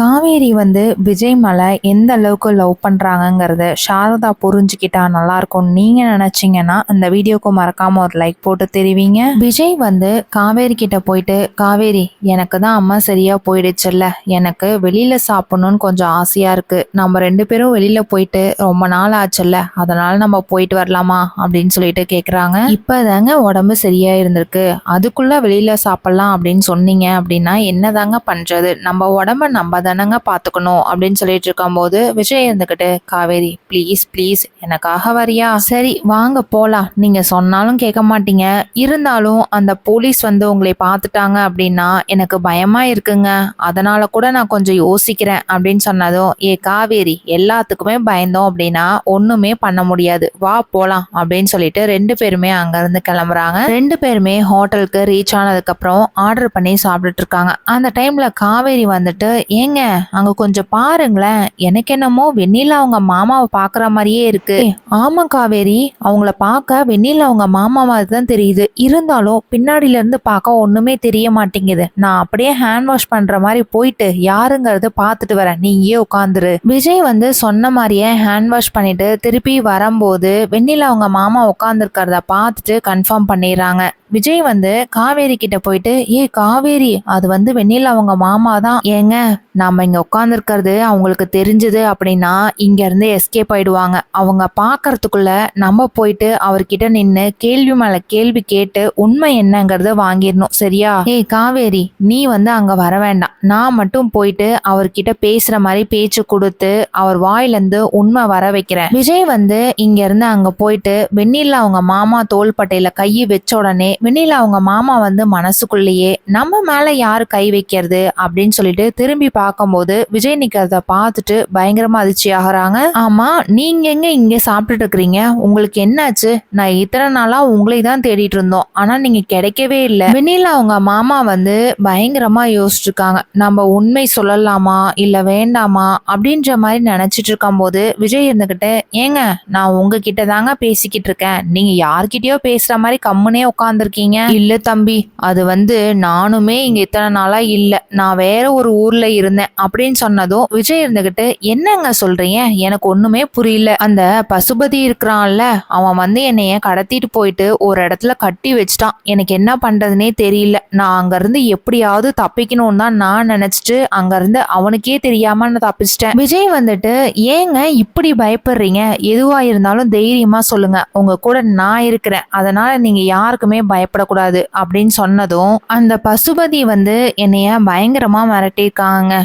காவேரி வந்து விஜய் மலை எந்த அளவுக்கு லவ் பண்ணுறாங்கங்கிறத சாரதா புரிஞ்சுக்கிட்டா நல்லாயிருக்கும் நீங்கள் நினச்சிங்கன்னா இந்த வீடியோக்கு மறக்காம ஒரு லைக் போட்டு தெரிவிங்க. விஜய் வந்து காவேரி கிட்ட போயிட்டு காவேரி எனக்கு தான் அம்மா சரியாக போயிடுச்சுல்ல. எனக்கு வெளியில் சாப்பிட்ணுன்னு கொஞ்சம் ஆசையாக இருக்குது நம்ம ரெண்டு பேரும் வெளியில் போயிட்டு ரொம்ப நாள் ஆச்சுல்ல. அதனால் நம்ம போயிட்டு வரலாமா? அப்படின்னு சொல்லிட்டு கேட்குறாங்க இப்போ தாங்க உடம்பு சரியாக இருந்திருக்கு. அதுக்குள்ளே வெளியில் சாப்பிட்லாம் அப்படின்னு சொன்னீங்க அப்படின்னா என்னதாங்க பண்ணுறது நம்ம உடம்ப நம்ம தானங்க பார்த்துக்கணும் அப்படின்னு சொல்லிட்டு இருக்கும்போது விஜய் இருந்துக்கிட்டு காவேரி ப்ளீஸ் ப்ளீஸ் எனக்காக வரியா? சரி வாங்க போலாம். நீங்க சொன்னாலும் கேட்க மாட்டீங்க. இருந்தாலும் அந்த போலீஸ் வந்து உங்களை பார்த்துட்டாங்க அப்படின்னா எனக்கு பயமா இருக்குங்க. அதனால கூட நான் கொஞ்சம் யோசிக்கிறேன் அப்படின்னு சொன்னதும் ஏ காவேரி எல்லாத்துக்குமே பயந்தோம் அப்படின்னா ஒண்ணுமே பண்ண முடியாது. வா போலாம் அப்படின்னு சொல்லிட்டு ரெண்டு பேருமே அங்கேருந்து கிளம்புறாங்க. ரெண்டு பேருமே ஹோட்டலுக்கு ரீச் ஆனதுக்கு அப்புறம் ஆர்டர் பண்ணி சாப்பிட்டுட்டு இருக்காங்க. அந்த டைம்ல காவேரி வந்துட்டு ஏன் ஏங்க அங்க கொஞ்சம் பாருங்களேன். எனக்கு என்னமோ வெண்ணிலா அவங்க மாமாவை பாக்குற மாதிரியே இருக்கு. ஆமா காவேரி அவங்கள பார்க்க வெண்ணிலா அவங்க மாமா மாதிரி தான் தெரியுது. இருந்தாலும் பின்னாடில இருந்து பார்க்க ஒண்ணுமே தெரிய மாட்டேங்குது. நான் அப்படியே ஹேண்ட் வாஷ் பண்ற மாதிரி போயிட்டு யாருங்கறத பாத்துட்டு வரேன். நீயே உட்காந்துரு. விஜய் வந்து சொன்ன மாதிரியே ஹேண்ட் வாஷ் பண்ணிட்டு திருப்பி வரும்போது வெண்ணிலா அவங்க மாமா உட்காந்துருக்கிறத பார்த்துட்டு கன்ஃபார்ம் பண்ணிடுறாங்க. விஜய் வந்து காவேரி கிட்ட போயிட்டு ஏ காவேரி அது வந்து வெண்ணிலா அவங்க மாமா தான். ஏங்க நாம் இங்கே உட்காந்துருக்கிறது அவங்களுக்கு தெரிஞ்சது அப்படின்னா இங்கேருந்து எஸ்கேப் ஆயிடுவாங்க. அவங்க பார்க்குறதுக்குள்ள நம்ம போயிட்டு அவர்கிட்ட நின்று கேள்வி மேலே கேள்வி கேட்டு உண்மை என்னங்கிறத வாங்கிடணும். சரியா? ஏய் காவேரி நீ வந்து அங்கே வர வேண்டாம். நான் மட்டும் போயிட்டு அவர்கிட்ட பேசுகிற மாதிரி பேச்சு கொடுத்து அவர் வாயிலேருந்து உண்மை வர வைக்கிறேன். விஜய் வந்து இங்கேருந்து அங்கே போயிட்டு வெண்ணில அவங்க மாமா தோள்பட்டையில் கையை வச்ச உடனே வெண்ணில அவங்க மாமா வந்து மனசுக்குள்ளேயே நம்ம மேலே யார் கை வைக்கிறது அப்படின்னு சொல்லிட்டு திரும்பி பார்க்கும்போது விஜய் நிக்கிறத பார்த்துட்டு பயங்கரமா அதிர்ச்சி ஆகுறாங்க ஆமா நீங்க எங்க இங்க சாப்பிட்டுட்டு இருக்கிறீங்க உங்களுக்கு என்னாச்சு? நான் இத்தனை நாளா உங்களை தான் தேடிட்டு இருந்தோம். ஆனா நீங்க கிடைக்கவே இல்லை. வெண்ணிலா அவங்க மாமா வந்து பயங்கரமா யோசிச்சிருக்காங்க. நம்ம உண்மை சொல்லலாமா? இல்ல வேண்டாமா? அப்படின்ற மாதிரி நினைச்சிட்டு இருக்கும்போது விஜய் இருந்துகிட்டு ஏங்க நான் உங்ககிட்ட தாங்க பேசிக்கிட்டு இருக்கேன் நீங்க யார்கிட்டயோ பேசுற மாதிரி கம்முனே உட்காந்துருக்கீங்க இல்ல தம்பி. அது வந்து நானுமே இங்க இத்தனை நாளா இல்ல. நான் வேற ஒரு ஊர்ல இருந்தேன் அப்படின்னு சொன்னதும் விஜய் இருந்துகிட்டு என்னங்க சொல்றீங்க? எனக்கு ஒண்ணுமே புரியல. அந்த பசுபதி இருக்கிறான்ல அவன் வந்து என்னைய கடத்திட்டு போயிட்டு ஒரு இடத்துல கட்டி வச்சிட்டான். எனக்கு என்ன பண்றதுனே தெரியல. நான் அங்க இருந்து எப்படியாவது தப்பிக்கணும்னு தான் நான் நினைச்சிட்டு அங்க இருந்து அவனுக்கே தெரியாம நான் தப்பிச்சிட்டேன். விஜய் வந்துட்டு ஏங்க இப்படி பயப்படுறீங்க? எதுவா இருந்தாலும் தைரியமா சொல்லுங்க. உங்க கூட நான் இருக்கிறேன். அதனால நீங்க யாருக்குமே பயப்படக்கூடாது. அப்படின்னு சொன்னதும் அந்த பசுபதி வந்து என்னைய பயங்கரமா மிரட்டியிருக்காங்க.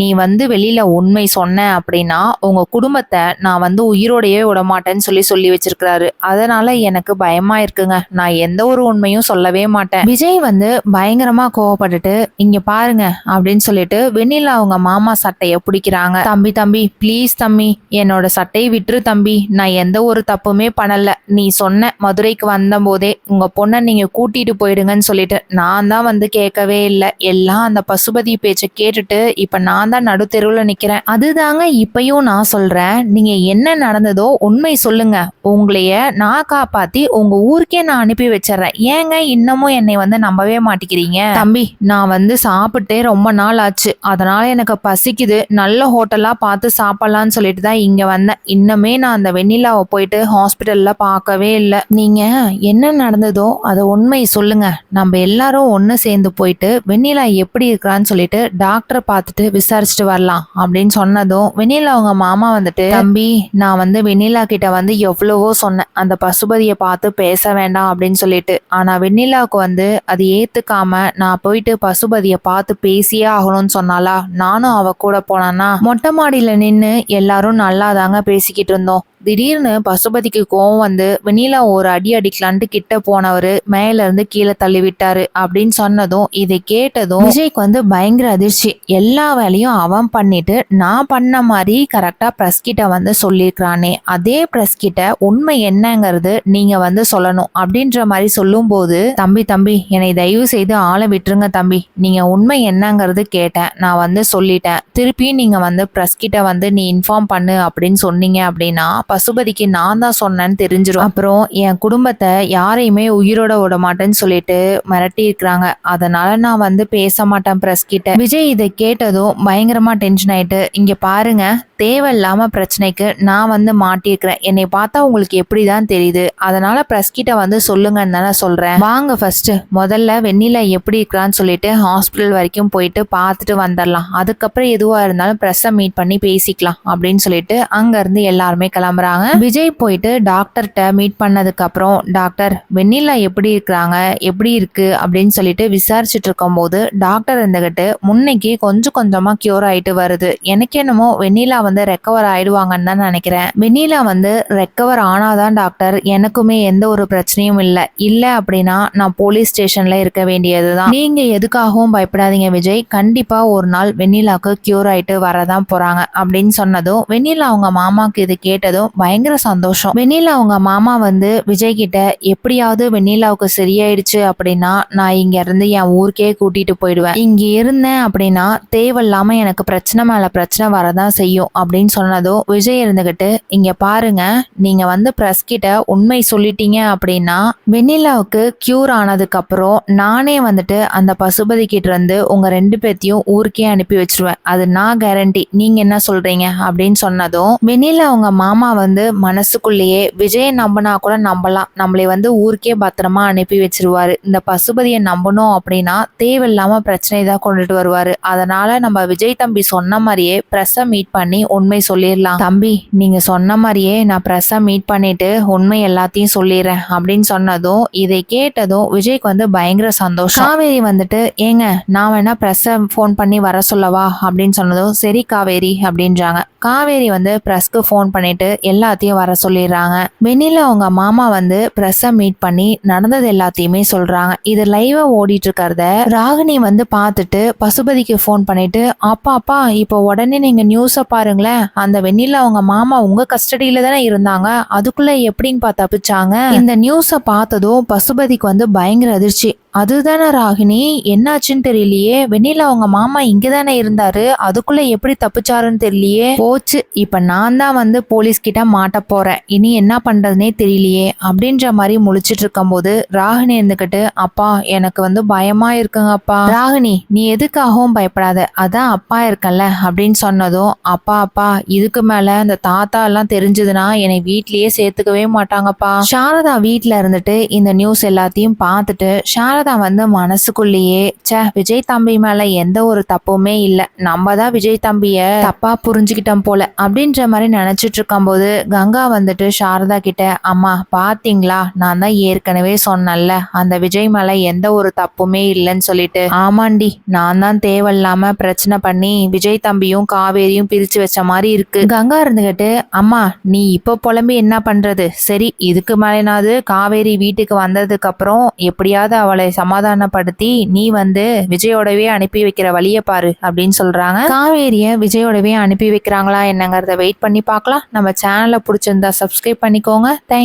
நீ வந்து வெளியில உண்மை சொன்ன அப்படின்னா உங்க குடும்பத்தை நான் வந்து உயிரோடையே விட மாட்டேன்னு சொல்லி சொல்லி வச்சிருக்கிறாரு. அதனால எனக்கு பயமா இருக்குங்க. நான் எந்த ஒரு உண்மையும் சொல்லவே மாட்டேன். விஜய் வந்து பயங்கரமா கோவப்பட்டுட்டு இங்க பாருங்க அப்படின்னு சொல்லிட்டு வெண்ணிலா அவங்க மாமா சட்டைய பிடிக்கிறாங்க. தம்பி தம்பி ப்ளீஸ் தம்பி என்னோட சட்டையை விட்டுரு தம்பி. நான் எந்த ஒரு தப்புமே பண்ணல. நீ சொன்ன மதுரைக்கு வந்த போதே உங்க பொண்ணை நீங்க கூட்டிட்டு போயிடுங்கன்னு சொல்லிட்டு நான் தான் வந்து கேட்கவே இல்லை. எல்லாம் அந்த பசுபதி பேச்சை கேட்டுட்டு இப்ப நான் தான் நடுத்தெருவில் நிற்கிறேன் அதுதாங்க இப்பயும் நான் சொல்கிறேன் நீங்கள் என்ன நடந்ததோ உண்மை சொல்லுங்க. உங்களைய நான் காப்பாற்றி உங்கள் ஊருக்கே நான் அனுப்பி வச்சிடுறேன். ஏங்க இன்னமும் என்னை வந்து நம்பவே மாட்டேங்கிறீங்க? தம்பி நான் வந்து சாப்பிட்டே ரொம்ப நாள் ஆச்சு. அதனால் எனக்கு பசிக்குது. நல்ல ஹோட்டலாக பார்த்து சாப்பிட்லான்னு சொல்லிட்டு தான் இங்கே வந்தேன். இன்னுமே நான் அந்த வெண்ணிலாவை போயிட்டு ஹாஸ்பிட்டலில் பார்க்கவே இல்லை. நீங்கள் என்ன நடந்ததோ அதை உண்மை சொல்லுங்க. நம்ம எல்லாரும் ஒன்று சேர்ந்து போயிட்டு வெண்ணிலா எப்படி இருக்கிறான்னு சொல்லிட்டு டாக்டரை பார்த்துட்டு விசாரிச்சுட்டு வரலாம் அப்படின்னு சொன்னதும் வெண்ணிலா அவங்க மாமா வந்துட்டு தம்பி நான் வந்து வெண்ணிலா கிட்ட வந்து எவ்வளவோ சொன்னேன். அந்த பசுபதியை பார்த்து பேச வேண்டாம் அப்படின்னு சொல்லிட்டு. ஆனா வெண்ணிலாவுக்கு வந்து அது ஏத்துக்காம நான் போயிட்டு பசுபதியை பார்த்து பேசியே ஆகணும்னு சொன்னாலா நானும் அவ கூட போனேன்னா மொட்டை மாடியில நின்று எல்லாரும் நல்லா தாங்க பேசிக்கிட்டு இருந்தோம். திடீர்னு பசுபதிக்கு கோவம் வந்து வெண்ணிலா ஒரு அடி அடிக்கலான்ட்டு கிட்ட போனவர் மேலேருந்து கீழே தள்ளி விட்டாரு அப்படின்னு சொன்னதும் இதை கேட்டதும் விஜய்க்கு வந்து பயங்கர அதிர்ச்சி. எல்லா வேலையும் அவன் பண்ணிட்டு நான் பண்ண மாதிரி கரெக்டாக ப்ரெஸ் கிட்ட வந்து சொல்லியிருக்கிறானே. அதே ப்ரெஸ் கிட்ட உண்மை என்னங்கிறது நீங்கள் வந்து சொல்லணும் அப்படின்ற மாதிரி சொல்லும்போது தம்பி தம்பி என்னை தயவு செய்து ஆளை விட்டுருங்க தம்பி. நீங்கள் உண்மை என்னங்கிறது கேட்டேன். நான் வந்து சொல்லிட்டேன். திருப்பியும் நீங்கள் வந்து ப்ரெஸ் கிட்ட வந்து நீ இன்ஃபார்ம் பண்ணு அப்படின்னு சொன்னீங்க அப்படின்னா பசுபதிக்கு நான் தான் சொன்னேன்னு தெரிஞ்சிடும் அப்புறம் என் குடும்பத்தை யாரையுமே உயிரோட விட மாட்டேன்னு சொல்லிட்டு மிரட்டி இருக்கிறாங்க. அதனால நான் வந்து பேச மாட்டேன் பிரஸ் கிட்ட. விஜய் இதை கேட்டதும் பயங்கரமா டென்ஷன் ஆயிட்டு இங்க பாருங்க தேவையில்லாம பிரச்சனைக்கு நான் வந்து மாட்டியிருக்கிறேன். என்னை பார்த்தா உங்களுக்கு எப்படிதான் தெரியுது? அதனால பிரஸ் கிட்ட வந்து சொல்லுங்கன்னு தானே சொல்றேன். வாங்க ஃபர்ஸ்ட் முதல்ல வெண்ணில எப்படி இருக்கிறான்னு சொல்லிட்டு ஹாஸ்பிட்டல் வரைக்கும் போயிட்டு பார்த்துட்டு வந்துடலாம். அதுக்கப்புறம் எதுவா இருந்தாலும் ப்ரெஸ்ஸை மீட் பண்ணி பேசிக்கலாம். அப்படின்னு சொல்லிட்டு அங்க இருந்து எல்லாருமே கிளம்புறாங்க. விஜய் போயிட்டு டாக்டர்கிட்ட மீட் பண்ணதுக்கு அப்புறம் டாக்டர் வெண்ணிலா எப்படி இருக்கிறாங்க? எப்படி இருக்கு? அப்படின்னு சொல்லிட்டு விசாரிச்சுட்டு இருக்கும்போது டாக்டர் இருந்துகிட்டு முன்னைக்கு கொஞ்சம் கொஞ்சமா கியூர் ஆயிட்டு வருது. எனக்கு என்னமோ வெண்ணிலா வந்து ரெக்கவர் ஆயிடுவாங்கன்னு தான் நினைக்கிறேன். வெண்ணிலா வந்து ரெக்கவர் ஆனாதான் டாக்டர் எனக்குமே எந்த ஒரு பிரச்சனையும் இல்லை. இல்லை அப்படின்னா நான் போலீஸ் ஸ்டேஷன்ல இருக்க வேண்டியதுதான். நீங்க எதுக்காகவும் பயப்படாதீங்க விஜய். கண்டிப்பா ஒரு நாள் வெண்ணிலாக்கு கியூர் ஆயிட்டு வரதான் போறாங்க. அப்படின்னு சொன்னதும் வெண்ணிலா அவங்க மாமாக்கு இது கேட்டதும் பயங்கர சந்தோஷம். வெண்ணிலா அவங்க மாமா வந்து விஜய் கிட்ட எப்படியாவது வெண்ணிலாவுக்கு சரியாயிடுச்சு அப்படின்னா நான் இங்க இருந்து என் ஊருக்கே கூட்டிட்டு போயிடுவேன். இங்க இருந்தேன் அப்படின்னா தேவையில்லாம எனக்கு பிரச்சனை மேல பிரச்சனை வரதான் செய்யும் அப்படின்னு சொன்னதும் விஜய் இருந்துகிட்டு இங்க பாருங்க நீங்க வந்து பிரஸ் கிட்ட உண்மை சொல்லிட்டீங்க அப்படின்னா வெண்ணிலாவுக்கு கியூர் ஆனதுக்கு அப்புறம் நானே வந்துட்டு அந்த பசுபதி கிட்ட இருந்து உங்க ரெண்டு பேத்தையும் ஊருக்கே அனுப்பி வச்சிருவேன். அது நான் கேரண்டி நீங்க என்ன சொல்றீங்க? அப்படின்னு சொன்னதும் வெண்ணிலா அவங்க மாமா வந்து மனசுக்குள்ளேயே விஜயை நம்பினா கூட நம்பலாம். நம்மளை வந்து ஊருக்கே பத்திரமா அனுப்பி வச்சிருவாரு. இந்த பசுபதியை நம்பணும் அப்படின்னா தேவையில்லாம பிரச்சனை தான் கொண்டுட்டு வருவாரு. அதனால நம்ம விஜய் தம்பி சொன்ன மாதிரியே பிரஸ்ஸை மீட் பண்ணி உண்மை சொல்லிடலாம். தம்பி நீங்க சொன்ன மாதிரியே நான் ப்ரெஸ்ஸை மீட் பண்ணிட்டு உண்மை எல்லாத்தையும் சொல்லிடுறேன் அப்படின்னு சொன்னதும் இதை கேட்டதும் விஜய்க்கு வந்து பயங்கர சந்தோஷம். காவேரி வந்துட்டு ஏங்க நான் வேணா பிரஸ்ஸை ஃபோன் பண்ணி வர சொல்லவா? அப்படின்னு சொன்னதும் சரி காவேரி அப்படின்றாங்க. காவேரி வந்து ப்ரெஸ்க்கு ஃபோன் பண்ணிட்டு எல்லாத்தையும் வர சொல்லிடுறாங்க. வெண்ணில அவங்க மாமா வந்து ப்ரெஸ்ஸை மீட் பண்ணி நடந்தது எல்லாத்தையுமே சொல்றாங்க. இது லைவா ஓடிட்டு இருக்கிறத ராகினி வந்து பார்த்துட்டு பசுபதிக்கு ஃபோன் பண்ணிட்டு அப்பா அப்பா இப்போ உடனே நீங்க நியூஸை பாருங்களேன். அந்த வெண்ணில அவங்க மாமா உங்க கஸ்டடியில தானே இருந்தாங்க. அதுக்குள்ள எப்படிங்கப்பா தப்பிச்சாங்க? இந்த நியூஸை பார்த்ததும் பசுபதிக்கு வந்து பயங்கர அதிர்ச்சி. அதுதானே ராகினி என்னாச்சுன்னு தெரியலையே. வெண்ணில அவங்க மாமா இங்க தானே இருந்தாரு. அதுக்குள்ள எப்படி தப்பிச்சாருன்னு தெரியலையே. போச்சு இப்ப நான் தான் வந்து போலீஸ் கிட்ட மாட்ட போறேன். இனி என்ன பண்றதுனே தெரியலையே. அப்படின்ற மாதிரி முழிச்சிட்டு இருக்கும்போது ராகினி இருந்துகிட்டு அப்பா எனக்கு வந்து பயமா இருக்குங்க அப்பா. ராகினி நீ எதுக்காகவும் பயப்படாத. அதான் அப்பா இருக்கல்ல. அப்படின்னு சொன்னதும் அப்பா அப்பா இதுக்கு மேல இந்த தாத்தா எல்லாம் தெரிஞ்சதுன்னா என்னை வீட்லயே சேர்த்துக்கவே மாட்டாங்கப்பா. சாரதா வீட்ல இருந்துட்டு இந்த நியூஸ் எல்லாத்தையும் பார்த்துட்டு சாரதா வந்து மனசுக்குள்ளேயே ச்சே விஜய் தம்பி மேல எந்த ஒரு தப்புமே இல்லை. நம்ம தான் விஜய் தம்பிய தப்பா புரிஞ்சுக்கிட்டோம் போல. அப்படின்ற மாதிரி நினைச்சிட்டு இருக்கும்போது கங்கா வந்துட்டு சாரதா கிட்ட அம்மா பாத்தீங்களா? நான் தான் ஏற்கனவே சொன்னேன்ல அந்த விஜய் மேல எந்த ஒரு தப்புமே இல்லைன்னு சொல்லிட்டு. ஆமாண்டி நான் தான் தேவையில்லாம பிரச்சனை பண்ணி விஜய் தம்பியும் காவேரியும் பிரிச்சு வச்ச மாதிரி இருக்கு. கங்கா இருந்துகிட்டு அம்மா நீ இப்ப புலம்பி என்ன பண்றது? சரி இதுக்கு மேலேனாவது காவேரி வீட்டுக்கு வந்ததுக்கு அப்புறம் எப்படியாவது அவளை சமாதானப்படுத்தி நீ வந்து விஜயோடவே அனுப்பி வைக்கிற வழியை பாரு அப்படின்னு சொல்றாங்க. காவேரிய விஜயோடவே அனுப்பி வைக்கிறாங்களா என்னங்கிறத வெயிட் பண்ணி பார்க்கலாம். நம்ம சேனலை பிடிச்சிருந்தா சப்ஸ்கிரைப் பண்ணிக்கோங்க. தேங்க்